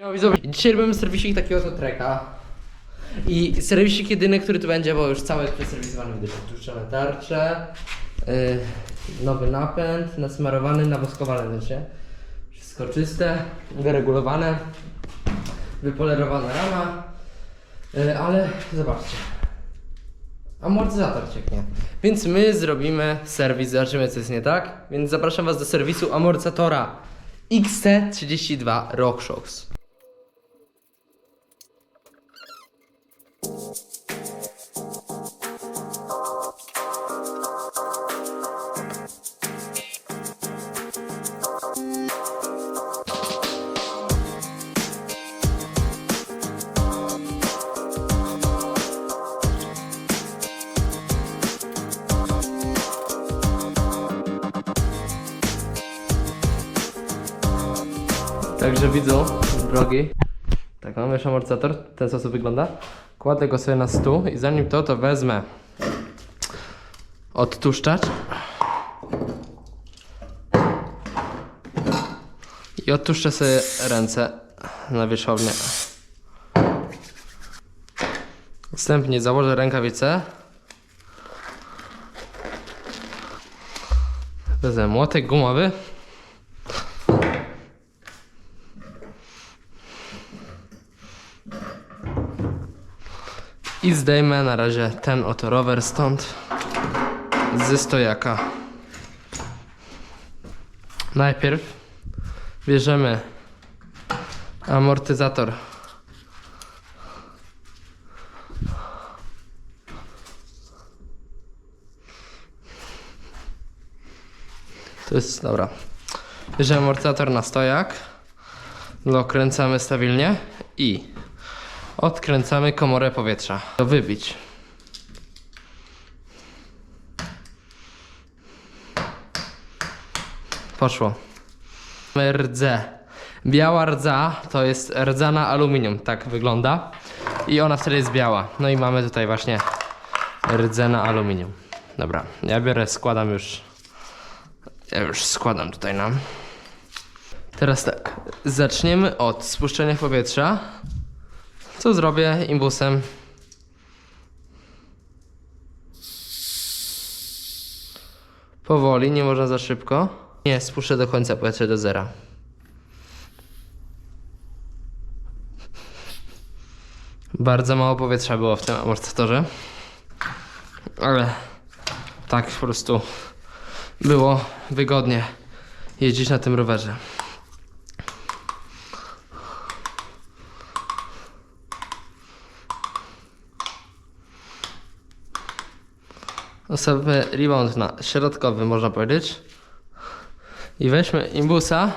Ja widzowie, dzisiaj robimy serwisik takiego to treka. I serwisik jedyny, który tu będzie, bo już cały jest przeserwisowany, gdyż odtłuszczone tarcze, yy, nowy napęd, nasmarowany, nawoskowany znaczy. Wszystko czyste, wyregulowane, wypolerowana rama, yy, ale zobaczcie. Amortyzator cieknie. Więc my zrobimy serwis, zobaczymy co jest nie tak. Więc zapraszam Was do serwisu amortyzatora XT32 RockShox. Także widzą, drogi. Tak, mamy amortyzator. W ten sposób wygląda. Kładę go sobie na stół i zanim to, to wezmę odtłuszczacz. I odtłuszczę sobie ręce na wierzchownię. Następnie założę rękawice. Wezmę młotek gumowy. I zdejmę na razie ten oto rower stąd ze stojaka. Najpierw bierzemy amortyzator. To jest dobra. Bierzemy amortyzator na stojak. Dokręcamy stabilnie i Odkręcamy komorę powietrza. To wybić. Poszło. Rdze. Biała rdza to jest rdza na aluminium. Tak wygląda. I ona wtedy jest biała. No i mamy tutaj właśnie rdzę na aluminium. Dobra, ja biorę, składam już. Ja już składam tutaj nam. Teraz tak. Zaczniemy od spuszczenia powietrza. Co zrobię imbusem? Powoli, nie można za szybko. Nie, spuszczę do końca powietrze do zera. Bardzo mało powietrza było w tym amortyzatorze. Ale tak po prostu było wygodnie jeździć na tym rowerze. Ustawmy rebound na środkowy, można powiedzieć. I weźmy imbusa,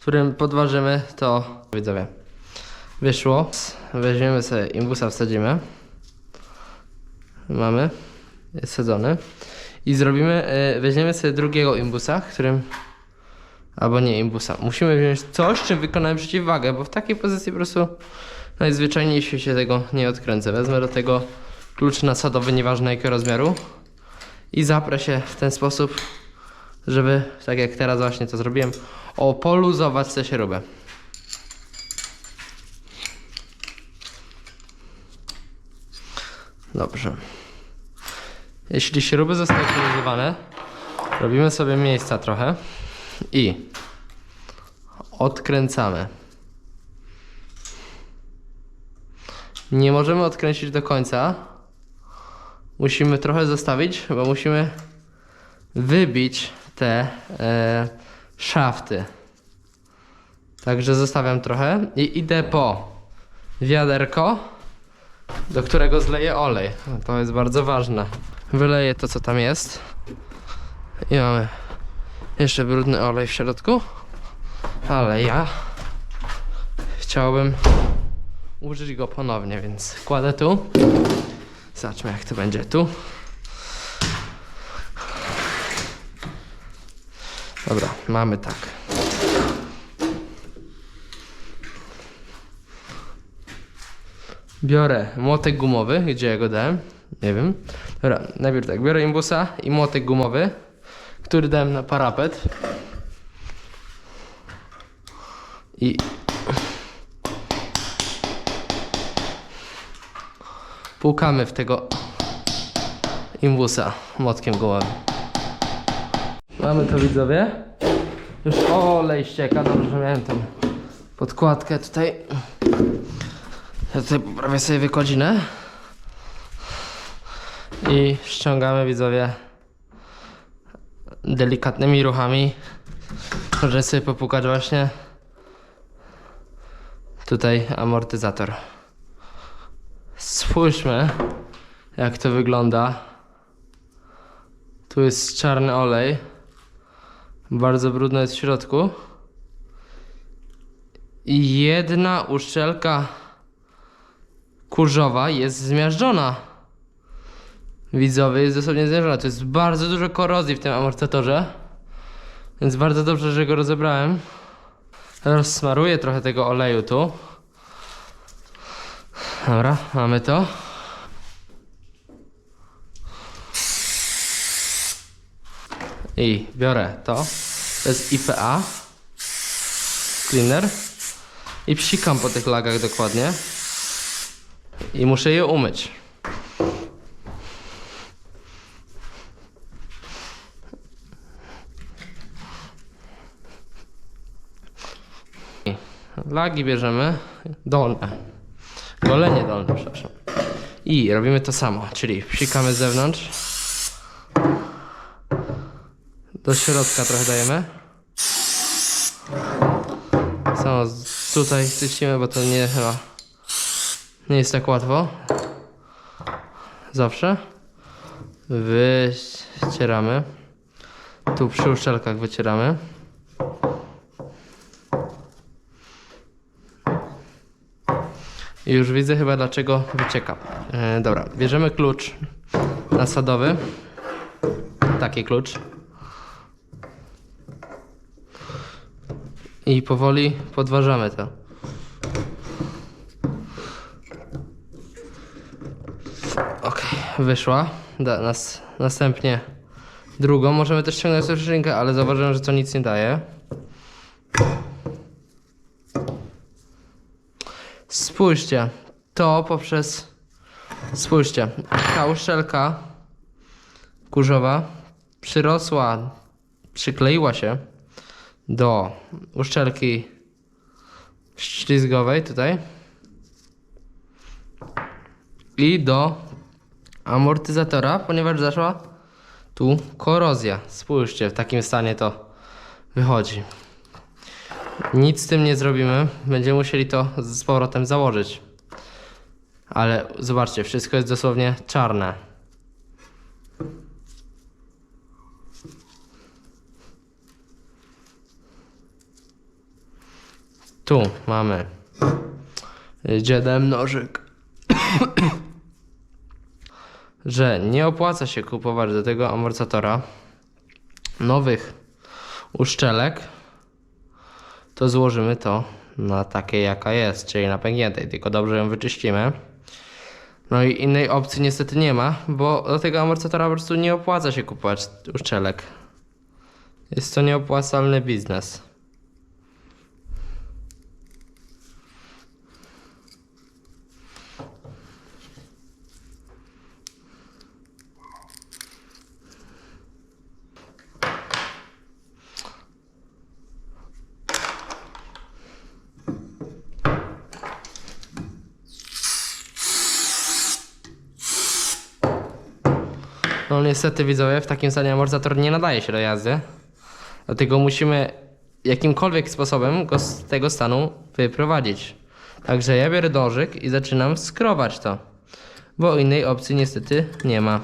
którym podważymy to, widzowie. Wyszło. Weźmiemy sobie imbusa, wsadzimy. Mamy. Jest sadzony. I zrobimy, y, weźmiemy sobie drugiego imbusa, którym Albo nie imbusa. Musimy wziąć coś, czym wykonamy przeciwwagę, bo w takiej pozycji po prostu najzwyczajniej świecie tego nie odkręcę. Wezmę do tego klucz nasadowy, nieważne jakiego rozmiaru i zaprę się w ten sposób, żeby, tak jak teraz właśnie to zrobiłem, opoluzować tę śrubę. Dobrze. Jeśli śruby zostały poluzowane, robimy sobie miejsca trochę i odkręcamy. Nie możemy odkręcić do końca, musimy trochę zostawić, bo musimy wybić te e, szafty. Także zostawiam trochę i idę po wiaderko, do którego zleję olej. To jest bardzo ważne. Wyleję to, co tam jest. I mamy jeszcze brudny olej w środku. Ale ja chciałbym użyć go ponownie, więc kładę tu. Zobaczmy jak to będzie tu. Dobra, mamy tak. Biorę młotek gumowy, gdzie ja go dałem? Nie wiem. Dobra, najpierw tak, biorę imbusa i młotek gumowy, który dałem na parapet. I pukamy w tego imbusa młotkiem gołowym. Mamy to widzowie. Już olej ścieka, dobrze że miałem tą podkładkę tutaj. Ja tutaj poprawię sobie wykładzinę. I ściągamy widzowie delikatnymi ruchami. Może sobie popukać właśnie tutaj amortyzator. Spójrzmy jak to wygląda. Tu jest czarny olej. Bardzo brudno jest w środku. I jedna uszczelka kurzowa jest zmiażdżona. Widzowie, jest dosłownie zmiażdżona. To jest bardzo dużo korozji w tym amortyzatorze. Więc bardzo dobrze, że go rozebrałem. Rozsmaruję trochę tego oleju tu. Dobra, mamy to. I biorę to. To jest IPA. Cleaner. I psikam po tych lagach dokładnie. I muszę je umyć. Lagi bierzemy dolne. Golenie dolne, przepraszam. I robimy to samo, czyli psikamy z zewnątrz. Do środka trochę dajemy. Samo tutaj czyścimy, bo to nie chyba nie jest tak łatwo. Zawsze. Wycieramy. Tu przy uszczelkach wycieramy. I już widzę chyba dlaczego wycieka. E, dobra, bierzemy klucz nasadowy. Taki klucz. I powoli podważamy to. Ok, wyszła. Da, nas, następnie drugą. Możemy też ściągnąć sobie szynkę, ale zauważyłem, że to nic nie daje. Spójrzcie, to poprzez. Spójrzcie, ta uszczelka kurzowa przyrosła, przykleiła się do uszczelki ślizgowej tutaj i do amortyzatora, ponieważ zaszła tu korozja. Spójrzcie, w takim stanie to wychodzi. Nic z tym nie zrobimy. Będziemy musieli to z powrotem założyć. Ale zobaczcie, wszystko jest dosłownie czarne. Tu mamy dziedem nożyk. Że nie opłaca się kupować do tego amortyzatora nowych uszczelek, to złożymy to na takiej jaka jest, czyli na pękniętej, tylko dobrze ją wyczyścimy. No i innej opcji niestety nie ma, bo do tego amortyzatora po prostu nie opłaca się kupować uszczelek. Jest to nieopłacalny biznes. No niestety widzowie, w takim stanie amortyzator nie nadaje się do jazdy. Dlatego musimy jakimkolwiek sposobem go z tego stanu wyprowadzić. Także ja biorę dążyk i zaczynam skrobać to. Bo innej opcji niestety nie ma.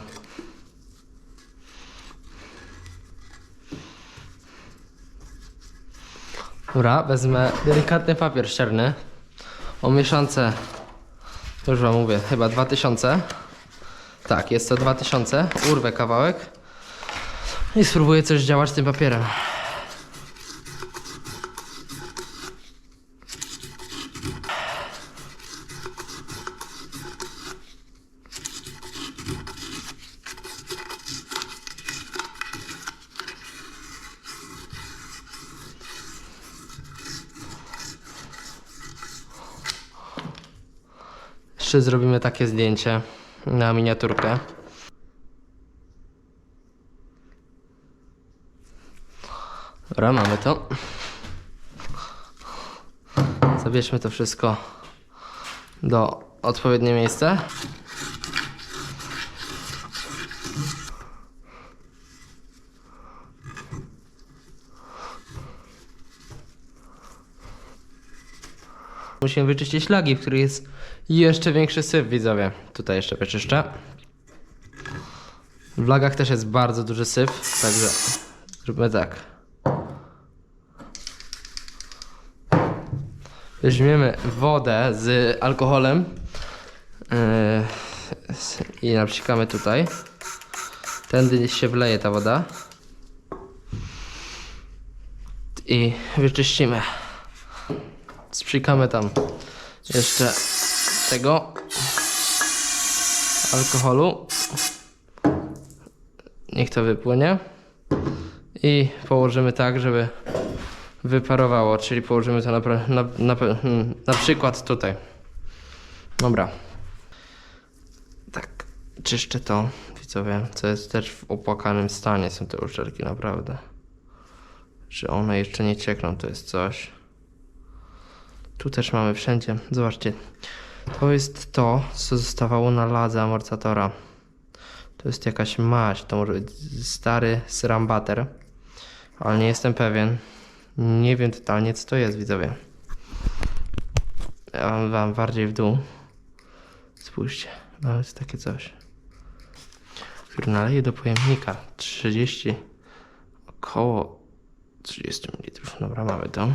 Dobra, wezmę delikatny papier ścierny o mieszance, już wam mówię, chyba 2000. Tak, jest to 2000. Urwę kawałek i spróbuję coś działać tym papierem. Jeszcze zrobimy takie zdjęcie. Na miniaturkę. Dobra, mamy to. Zabierzmy to wszystko do odpowiednie miejsce. Musimy wyczyścić lagi, w których jest jeszcze większy syf, widzowie. Tutaj jeszcze wyczyszczę. W lagach też jest bardzo duży syf, także zróbmy tak. Weźmiemy wodę z alkoholem yy, i napsikamy tutaj. Tędy się wleje ta woda. I wyczyścimy. Sprzykamy tam jeszcze tego alkoholu. Niech to wypłynie. I położymy tak, żeby wyparowało, czyli położymy to na, na, na, hmm, na przykład tutaj. Dobra. Tak, czyszczę to, widzowie, co jest też w opłakanym stanie są te uszczelki, naprawdę. Że one jeszcze nie ciekną, to jest coś. Tu też mamy wszędzie, zobaczcie. To jest to, co zostawało na ladze amortyzatora. To jest jakaś maść, to może być stary srambater, ale nie jestem pewien. Nie wiem totalnie co to jest, widzowie. Ja wam- bardziej w dół. Spójrzcie, nawet takie coś. Który naleje do pojemnika 30, około 30 ml. Dobra, mamy to.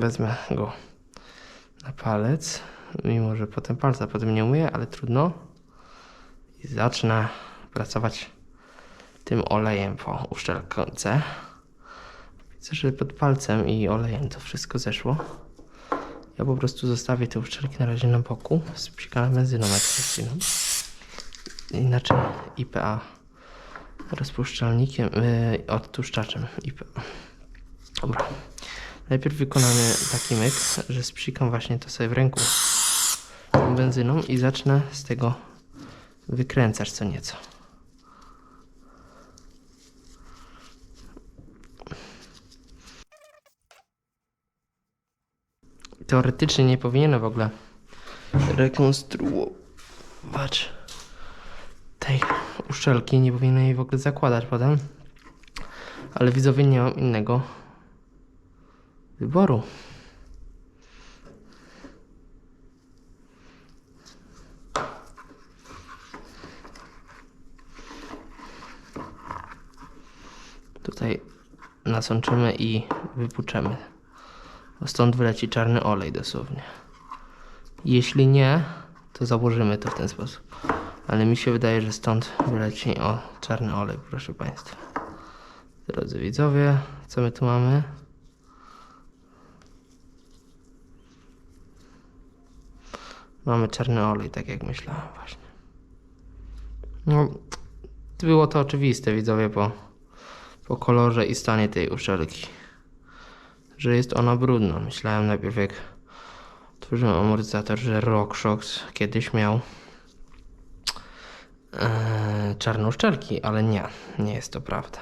Wezmę go na palec, mimo że potem palca potem nie umyję, ale trudno. I zacznę pracować tym olejem po uszczelce. Widzę, że pod palcem i olejem to wszystko zeszło. Ja po prostu zostawię te uszczelki na razie na boku z psikaną benzyną ekstrakcyjną. Inaczej IPA rozpuszczalnikiem, yy, odtłuszczaczem IPA. Dobra. Najpierw wykonamy taki myk, że spsikam właśnie to sobie w ręku tą benzyną i zacznę z tego wykręcać co nieco. Teoretycznie nie powinienem w ogóle rekonstruować tej uszczelki, nie powinienem jej w ogóle zakładać potem. Ale widzowie nie mam innego wyboru. Tutaj nasączymy i wypuczemy. Bo stąd wyleci czarny olej dosłownie. Jeśli nie, to założymy to w ten sposób. Ale mi się wydaje, że stąd wyleci o czarny olej, proszę Państwa. Drodzy widzowie, co my tu mamy? Mamy czarny olej, tak jak myślałem właśnie. No, było to oczywiste, widzowie, po, po kolorze i stanie tej uszczelki. Że jest ona brudna. Myślałem najpierw, jak otworzyłem amortyzator, że RockShox kiedyś miał e, czarne uszczelki, ale nie, nie jest to prawda.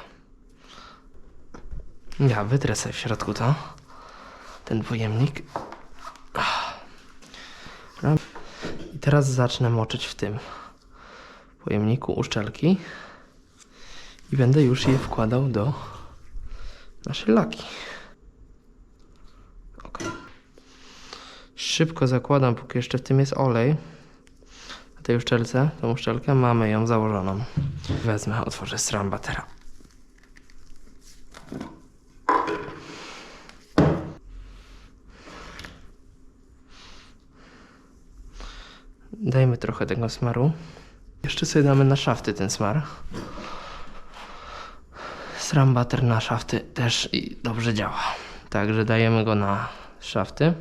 Ja wytrę sobie w środku to, ten pojemnik. Dobra. I teraz zacznę moczyć w tym pojemniku uszczelki i będę już je wkładał do naszej laki. Ok. Szybko zakładam, póki jeszcze w tym jest olej. Na tej uszczelce, tą uszczelkę, mamy ją założoną. Wezmę, otworzę srambatera. Dajmy trochę tego smaru. Jeszcze sobie damy na szafty ten smar. Srambater na szafty też i dobrze działa. Także dajemy go na szafty.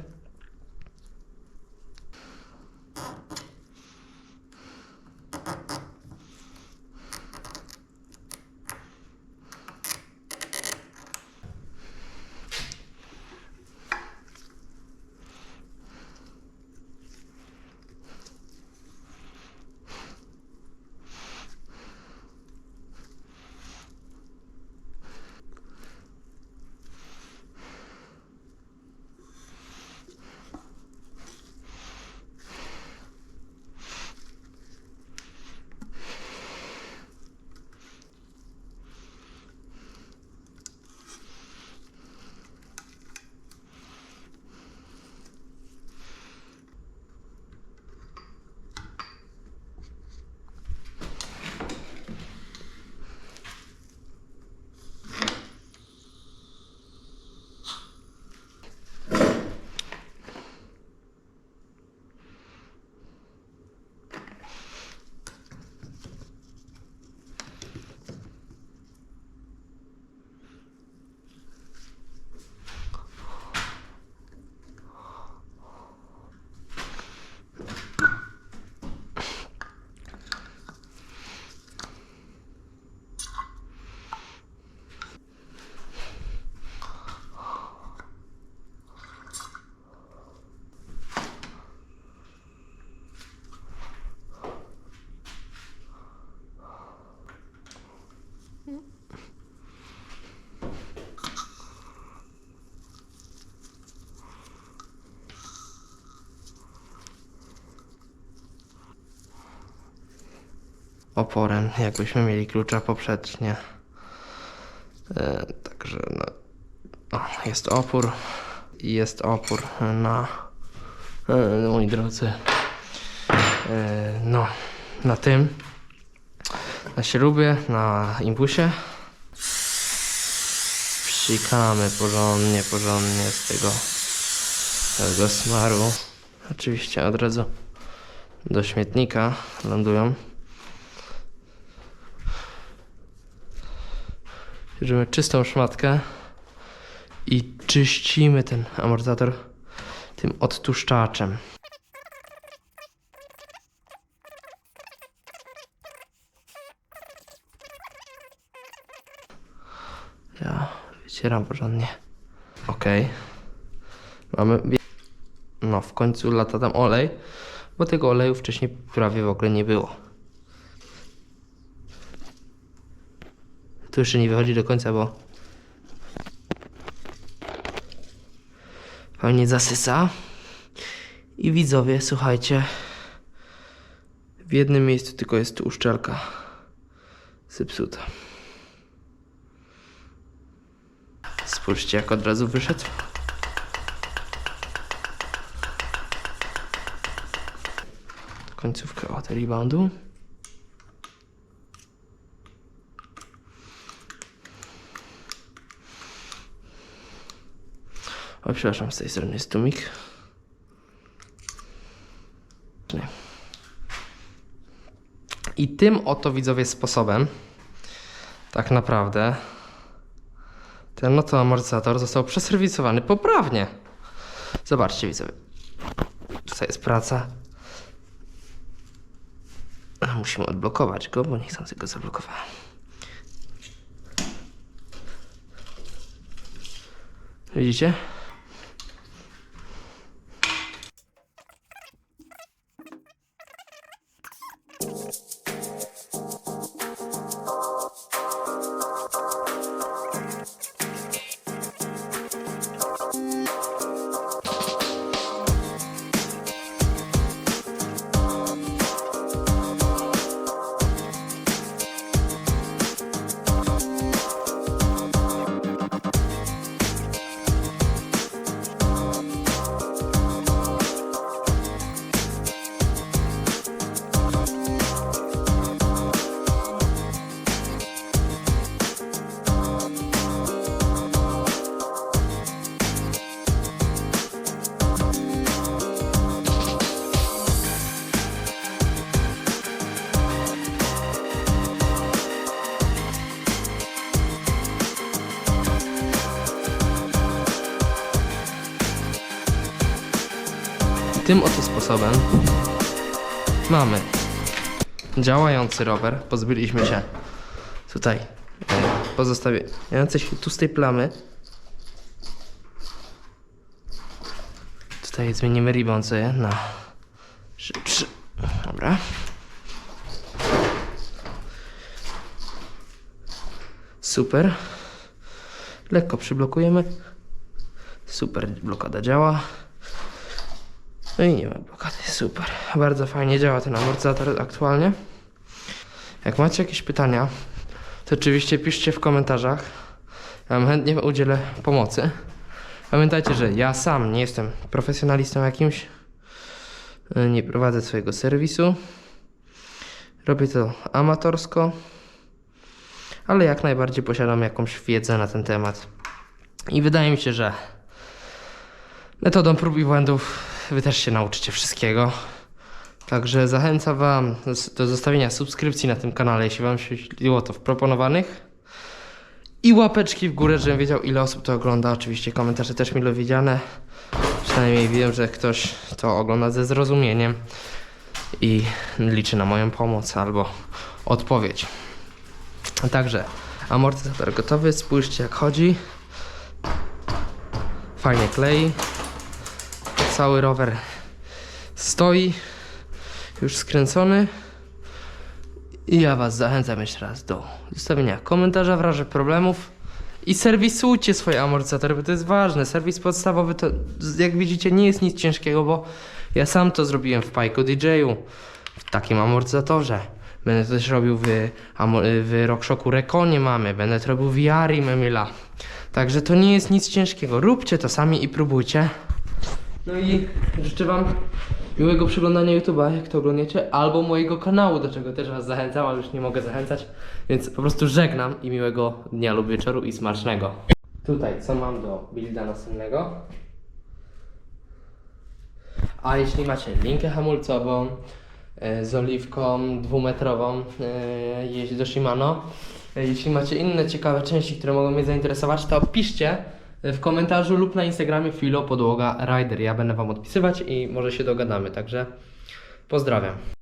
Oporem, jakbyśmy mieli klucza poprzednie. E, także no, o, jest opór i jest opór na e, moi drodzy. E, no na tym na śrubie, na impulsie psikamy porządnie, porządnie z tego tego smaru oczywiście od razu do śmietnika lądują bierzemy czystą szmatkę i czyścimy ten amortyzator tym odtłuszczaczem. Ja wycieram porządnie. Ok. Mamy. No, w końcu lata tam olej, bo tego oleju wcześniej prawie w ogóle nie było. Tu jeszcze nie wychodzi do końca, bo fajnie zasysa. I widzowie, słuchajcie, w jednym miejscu tylko jest tu uszczelka zepsuta. Spójrzcie, jak od razu wyszedł. Końcówkę od reboundu. O, przepraszam, z tej strony jest tumik. I tym oto widzowie sposobem tak naprawdę ten oto amortyzator został przeserwisowany poprawnie. Zobaczcie widzowie. Tutaj jest praca. Musimy odblokować go, bo niechcący go zablokowałem. Widzicie? Tym oto sposobem mamy działający rower. Pozbyliśmy się tutaj e, pozostawiającej się tłustej plamy. Tutaj zmienimy ribbon sobie na szybszy. Dobra. Super. Lekko przyblokujemy. Super, blokada działa. No i nie ma blokady, super. Bardzo fajnie działa ten amortyzator aktualnie. Jak macie jakieś pytania, to oczywiście piszcie w komentarzach. Ja wam chętnie udzielę pomocy. Pamiętajcie, że ja sam nie jestem profesjonalistą jakimś. Nie prowadzę swojego serwisu. Robię to amatorsko, ale jak najbardziej posiadam jakąś wiedzę na ten temat. I wydaje mi się, że metodą prób i błędów wy też się nauczycie wszystkiego. Także zachęcam wam do- zostawienia subskrypcji na tym kanale, jeśli wam się śniło to w proponowanych. I łapeczki w górę, żebym wiedział ile osób to ogląda. Oczywiście komentarze też mile widziane. Przynajmniej wiem, że ktoś to ogląda ze zrozumieniem i liczy na moją pomoc albo odpowiedź. Także amortyzator gotowy, spójrzcie jak chodzi. Fajnie klei. Cały rower stoi, już skręcony. I ja Was zachęcam jeszcze raz do zostawienia komentarza w razie problemów. I serwisujcie swoje amortyzatory, bo to jest ważne. Serwis podstawowy to, jak widzicie, nie jest nic ciężkiego, bo ja sam to zrobiłem w Pico DJ-u, w takim amortyzatorze. Będę to też robił w, w RockShoku Reconie mamy. Będę to robił w Yari Memila. Także to nie jest nic ciężkiego. Róbcie to sami i próbujcie. No i życzę Wam miłego przyglądania YouTube'a, jak to oglądacie, albo mojego kanału, do czego też Was zachęcam, ale już nie mogę zachęcać. Więc po prostu żegnam i miłego dnia lub wieczoru i smacznego. Tutaj, co mam do builda następnego? A jeśli macie linkę hamulcową e, z oliwką dwumetrową, e, jeźdź do Shimano. E, Jeśli macie inne ciekawe części, które mogą mnie zainteresować, to piszcie w komentarzu lub na Instagramie Filo Podłoga Rider. Ja będę Wam odpisywać i może się dogadamy. Także pozdrawiam.